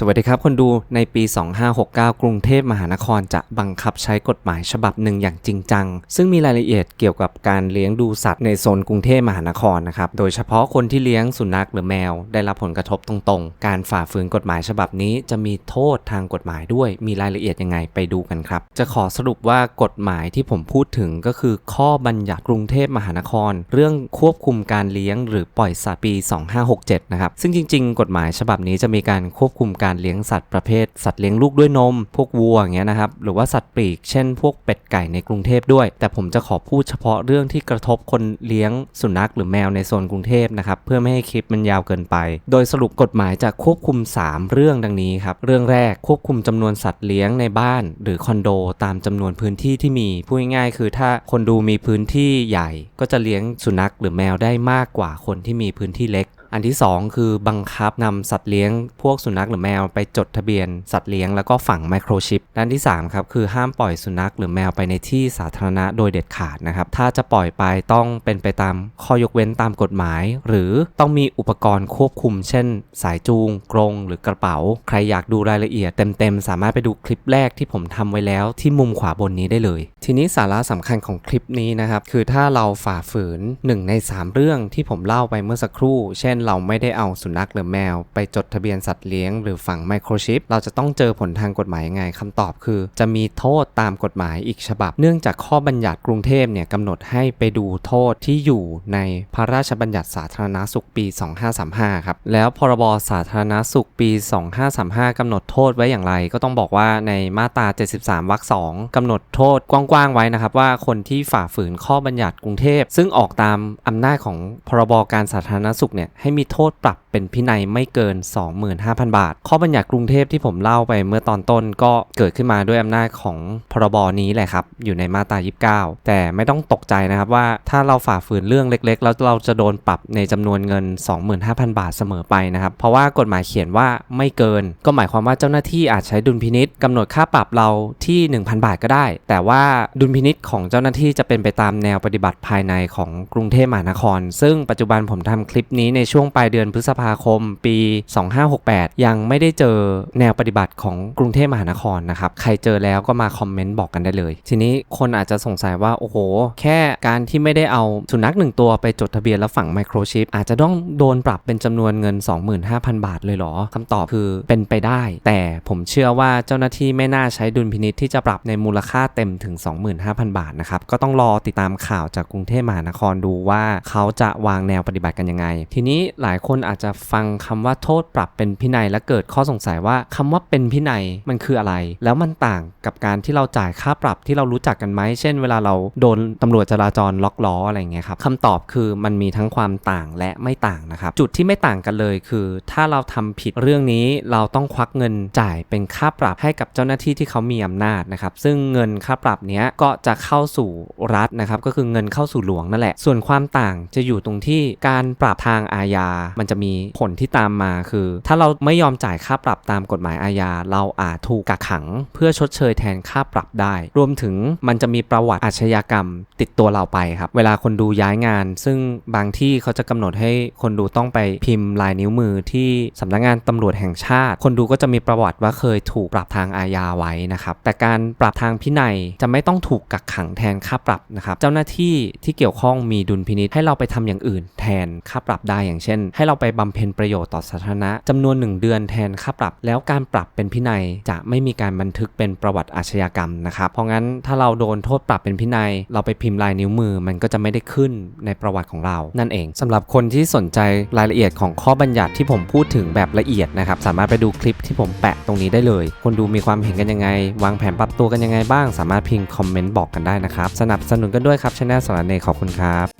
สวัสดีครับ คนดูในปี 2569 กรุงเทพมหานครจะบังคับใช้กฎหมายฉบับหนึ่งอย่างจริงจัง ซึ่งมีรายละเอียดเกี่ยวกับการเลี้ยงดูสัตว์ในโซนกรุงเทพมหานครนะครับ โดยเฉพาะคนที่เลี้ยงสุนัขหรือแมว ได้รับผลกระทบตรงๆ การฝ่าฝืนกฎหมายฉบับนี้จะมีโทษทางกฎหมายด้วย มีรายละเอียดยังไงไปดูกันครับ จะขอสรุปว่ากฎหมายที่ผมพูดถึงก็คือ ข้อบัญญัติกรุงเทพมหานคร เรื่องควบคุมการเลี้ยง หรือปล่อยสัตว์ปี 2567 นะครับ ซึ่งจริง ๆ กฎหมายฉบับนี้จะมีการควบคุมการเลี้ยงสัตว์ประเภท สัตว์เลี้ยงลูกด้วยนม พวกวัวอย่างเงี้ยนะครับ หรือว่าสัตว์ปีก เช่น พวกเป็ดไก่ในกรุงเทพด้วย แต่ผมจะขอพูดเฉพาะเรื่องที่กระทบคนเลี้ยงสุนัขหรือแมวในโซนกรุงเทพนะครับเพื่อไม่ให้คลิปมันยาวเกินไป โดยสรุปกฎหมายจะควบคุม 3 เรื่องดังนี้ครับเรื่องแรกควบคุมจำนวนสัตว์เลี้ยงในบ้าน หรือคอนโดตามจำนวนพื้นที่ที่มีพูดง่ายๆคือถ้าคนดูมีพื้นที่ใหญ่ ก็จะเลี้ยงสุนัขหรือแมวได้มากกว่าคนที่มีพื้นที่เล็ก อันที่ 2 คือบังคับนำสัตว์เลี้ยงพวกสุนัขหรือแมวไปจดทะเบียนสัตว์เลี้ยงแล้วก็ฝังไมโครชิปด้านที่3ครับคือห้ามปล่อยสุนัขหรือแมวไปในที่สาธารณะโดยเด็ดขาดนะครับ ถ้าจะปล่อยไปต้องเป็นไปตามข้อยกเว้นตามกฎหมาย หรือต้องมีอุปกรณ์ควบคุม เช่น สายจูง กรงหรือกระเป๋า ใครอยากดูรายละเอียดเต็มๆ สามารถไปดูคลิปแรกที่ผมทำไว้แล้วที่มุมขวาบนนี้ได้เลย ทีนี้สาระสำคัญของคลิปนี้นะครับคือถ้าเราฝ่าฝืน 1 ใน 3 เรื่องที่ผมเล่าไปเมื่อสักครู่ เช่นเราไม่ได้เอาสุนัขหรือแมว ไปจดทะเบียนสัตว์เลี้ยงหรือฝังไมโครชิป เราจะต้องเจอผลทางกฎหมายยังไงคำตอบคือ จะมีโทษตามกฎหมายอีกฉบับ เนื่องจากข้อบัญญัติกรุงเทพเนี่ยกำหนดให้ไปดูโทษที่อยู่ในพระราชบัญญัติสาธารณสุขปี 2535 ครับ แล้วพรบสาธารณสุขปี 2535กำหนดโทษไว้อย่างไร ก็ต้องบอกว่าในมาตรา 73 วรรค 2กำหนดโทษกว้างๆไว้นะครับว่าคนที่ฝ่าฝืนข้อบัญญัติกรุงเทพ ซึ่งออกตามอำนาจของพรบการสาธารณสุขเนี่ยใให้มีโทษปรับเป็นพินัยไม่เกิน 25,000 บาท ข้อบัญญัติกรุงเทพที่ผมเล่าไปเมื่อตอนต้นก็เกิดขึ้นมาด้วยอำนาจของพรบนี้แหละครับ อยู่ในมาตรา 29 แต่ไม่ต้องตกใจนะครับว่าถ้าเราฝ่าฝืนเรื่องเล็กๆ แล้วเราจะโดนปรับในจำนวนเงิน 25,000 บาทเสมอไปนะครับ เพราะว่ากฎหมายเขียนว่าไม่เกิน ก็หมายความว่าเจ้าหน้าที่อาจใช้ดุลพินิษกำหนดค่าปรับเราที่ 1,000 บาทก็ได้ แต่ว่าดุลพินิษของเจ้าหน้าที่จะเป็นไปตามแนวปฏิบัติภายในของกรุงเทพมหานคร ซึ่งปัจจุบันผมทำคลิปนี้ในช่วงปลายเดือนพฤษภาคมปี 2568 ยังไม่ได้เจอแนวปฏิบัติของกรุงเทพมหานครนะครับ ใครเจอแล้วก็มาคอมเมนต์บอกกันได้เลย ทีนี้คนอาจจะสงสัยว่า โอ้โห แค่การที่ไม่ได้เอาสุนัขหนึ่งตัวไปจดทะเบียนแล้วฝังไมโครชิปอาจจะต้องโดนปรับเป็นจำนวนเงิน 25,000 บาทเลยเหรอคำตอบคือเป็นไปได้ แต่ผมเชื่อว่าเจ้าหน้าที่ไม่น่าใช้ดุลพินิษที่จะปรับในมูลค่าเต็มถึง 25,000 บาทนะครับ ก็ต้องรอติดตามข่าวจากกรุงเทพมหานครดูว่าเขาจะวางแนวปฏิบัติกันยังไง ทีนี้หลายคนอาจจะฟังคำว่าโทษปรับเป็นพินัยและเกิดข้อสงสัยว่าคำว่าเป็นพินัยมันคืออะไร แล้วมันต่างกับการที่เราจ่ายค่าปรับที่เรารู้จักกันไหม เช่น เวลาเราโดนตำรวจจราจรล็อกล้ออะไรเงี้ยครับคำตอบคือมันมีทั้งความต่างและไม่ต่างนะครับ จุดที่ไม่ต่างกันเลยคือ ถ้าเราทำผิดเรื่องนี้เราต้องควักเงินจ่ายเป็นค่าปรับให้กับเจ้าหน้าที่ที่เขามีอำนาจนะครับ ซึ่งเงินค่าปรับเนี้ยก็จะเข้าสู่รัฐนะครับ ก็คือเงินเข้าสู่หลวงนั่นแหละ ส่วนความต่างจะอยู่ตรงที่การปรับทางอาญา มันจะมีผลที่ตามมาคือ ถ้าเราไม่ยอมจ่ายค่าปรับตามกฎหมายอาญาเราอาจถูกกักขัง เพื่อชดเชยแทนค่าปรับได้ รวมถึงมันจะมีประวัติอาชญากรรม ติดตัวเราไปครับ เวลาคนดูย้ายงาน ซึ่งบางที่เขาจะกำหนดให้คนดูต้องไปพิมพ์ลายนิ้วมือที่สำนักงานตำรวจแห่งชาติ คนดูก็จะมีประวัติว่าเคยถูกปรับทางอาญาไว้นะครับแต่การปรับทางพินัยจะไม่ต้องถูกกักขังแทนค่าปรับนะครับเจ้าหน้าที่ที่เกี่ยวข้องมีดุลพินิษให้เราไปทำอย่างอื่น แทนค่าปรับได้อย่างเช่น ให้เราไปบํำเพ็ญประโยชน์ต่อสาธารณะจำนวน 1 เดือนแทนค่าปรับ แล้วการปรับเป็นพินัยจะไม่มีการบันทึกเป็นประวัติอาชญากรรมนะครับเพราะงั้นถ้าเราโดนโทษปรับเป็นพินัย เราไปพิมพ์ลายนิ้วมือมันก็จะไม่ได้ขึ้นในประวัติของเรา นั่นเองสำหรับคนที่สนใจรายละเอียดของข้อบัญญัติที่ผมพูดถึงแบบละเอียดนะครับสามารถไปดูคลิปที่ผมแปะตรงนี้ได้เลย คนดูมีความเห็นกันยังไง วางแผนปรับตัวกันยังไงบ้าง สามารถพิมพ์คอมเมนต์บอกกันได้นะครับสนับสนุนกันด้วยครับช anel สารเนขอบคุณครับ